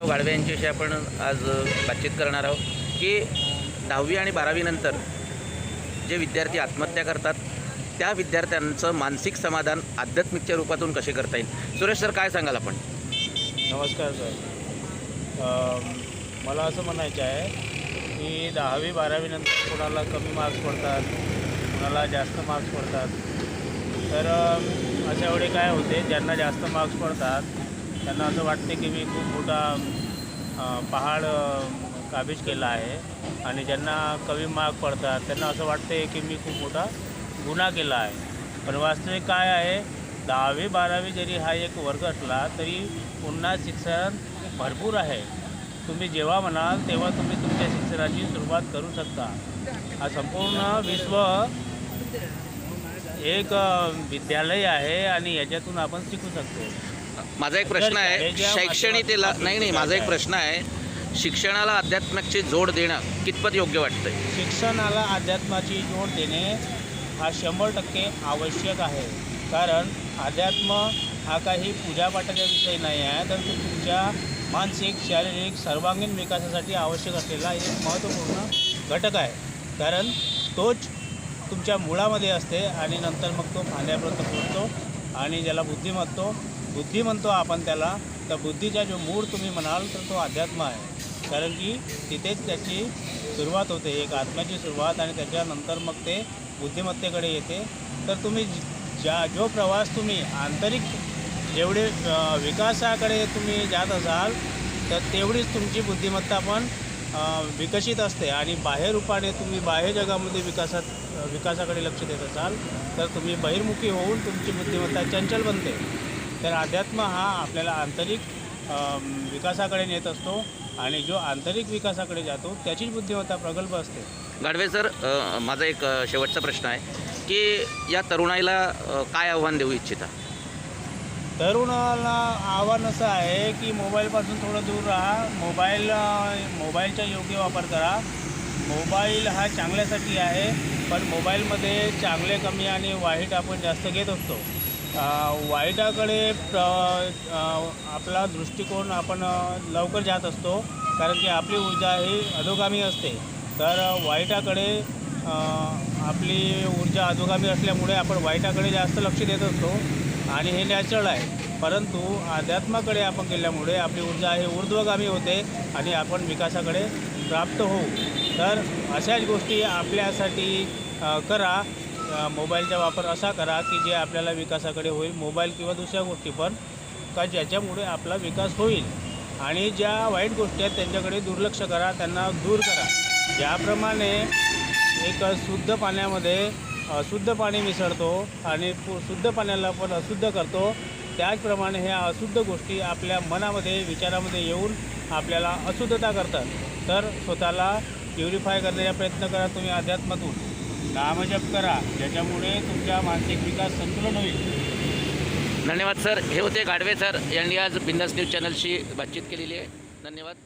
गाडवे यांच्याशी आपण आज बातचीत करणार आहोत की दहावी आणि बारावीनंतर जे विद्यार्थी आत्महत्या करतात त्या विद्यार्थ्यांचं मानसिक समाधान आध्यात्मिकच्या रूपातून कसे करता येईल? सुरेश सर काय सांगाल आपण? नमस्कार सर. मला असं म्हणायचं आहे की दहावी बारावीनंतर कोणाला कमी मार्क्स पडतात कोणाला जास्त मार्क्स पडतात. तर अशावेळी अशा वेळी काय होते ज्यांना जास्त मार्क्स पडतात त्यांना असं वाटते की मी खूप मोठा पहाड काबीज केला आहे. आणि ज्यांना कमी मार्क पडतात त्यांना असं वाटते की मी खूप मोठा गुन्हा केला आहे. पण वास्तविक काय आहे? दहावी बारावी जरी हा एक वर्ग असला तरी पुन्हा शिक्षण भरपूर आहे. तुम्ही जेव्हा म्हणाल तेव्हा तुम्ही तुमच्या शिक्षणाची सुरुवात करू शकता. हा संपूर्ण विश्व एक विद्यालय आहे आणि याच्यातून आपण शिकू शकतो. माझा एक प्रश्न आहे शैक्षणिकतेला नाही नाही माझा एक प्रश्न आहे शिक्षणाला अध्यात्माची जोड देणं कितपत योग्य वाटतंय? शिक्षणाला अध्यात्माची जोड देणे हा शंभर टक्के आवश्यक आहे. कारण अध्यात्म हा काही पूजापाठाचा विषय नाही आहे तर तो तुमच्या मानसिक शारीरिक सर्वांगीण विकासासाठी आवश्यक असलेला एक महत्त्वपूर्ण घटक आहे. कारण तोच तुमच्या मुळामध्ये असते आणि नंतर मग तो फांद्यापर्यंत पोहोचतो. आणि ज्याला बुद्धी म्हणतो बुद्धी म्हणतो आपण त्याला तर बुद्धीचा जो मूळ तुम्ही म्हणाल तर तो अध्यात्म आहे. कारण की तिथेच त्याची सुरुवात होते एक आत्म्याची सुरुवात आणि त्याच्यानंतर मग ते बुद्धिमत्तेकडे येते. तर तुम्ही ज्या जो प्रवास तुम्ही आंतरिक जेवढे विकासाकडे तुम्ही जात असाल तर तेवढीच तुमची बुद्धिमत्ता पण विकसित असते आणि बाहेर रूपाने तुम्ही बाह्य जगामध्ये विकासात विकासाकडे लक्ष देत असाल तर तुम्ही बहिर्मुखी होऊन तुमची बुद्धिमत्ता चंचल बनते. तर अध्यात्म हा आपल्याला आंतरिक विकासाकडे नेत असतो आणि जो आंतरिक विकासाकडे जातो त्याचीच बुद्धिमत्ता प्रगल्भ असते. गाडवे सर माझा एक शेवटचा प्रश्न आहे की या तरुणाईला काय आव्हान देऊ इच्छिता? तरुणाला आव्हान असं आहे की मोबाईलपासून थोडं दूर राहा. मोबाईल मोबाईलचा योग्य वापर करा. मोबाईल हा चांगल्यासाठी आहे पण मोबाईलमध्ये चांगले कमी आणि वाईट आपण जास्त घेत असतो. वाईटाकडे प्र आपला दृष्टिकोन आपण लवकर जात असतो कारण की आपली ऊर्जा ही अधोगामी असते. तर वाईटाकडे आपली ऊर्जा अधोगामी असल्यामुळे आपण वाईटाकडे जास्त लक्ष देत असतो. आणि हे नॅचरल आहे. परंतु अध्यात्माकडे आपण गेल्यामुळे आपली ऊर्जा हे ऊर्ध्वगामी होते आणि आपण विकासाकडे प्राप्त होऊ. तर अशाच गोष्टी आपल्यासाठी करा. मोबाईलचा वापर असा करा की जे आपल्याला विकासाकडे होईल मोबाईल किंवा दुसऱ्या गोष्टी पण का ज्याच्यामुळे आपला विकास होईल. आणि ज्या वाईट गोष्टी आहेत त्यांच्याकडे दुर्लक्ष करा त्यांना दूर करा. ज्याप्रमाणे एक शुद्ध पाण्यामध्ये अशुद्ध पाणी मिसळतो आणि पु- शुद्ध पाण्याला पण अशुद्ध करतो. त्याचप्रमाणे ह्या अशुद्ध गोष्टी आपल्या मनामध्ये विचारामध्ये येऊन आपल्याला अशुद्धता करतात. तर स्वतःला प्युरिफाय करण्याचा प्रयत्न करा तुम्ही अध्यात्मातून. नामजप करा ज्याच्यामुळे तुमचा मानसिक विकास संतुलन होईल. धन्यवाद सर. हे होते गाडवे सर यांनी आज बिंदास न्यूज चॅनलशी बातचीत केलेली आहे. धन्यवाद.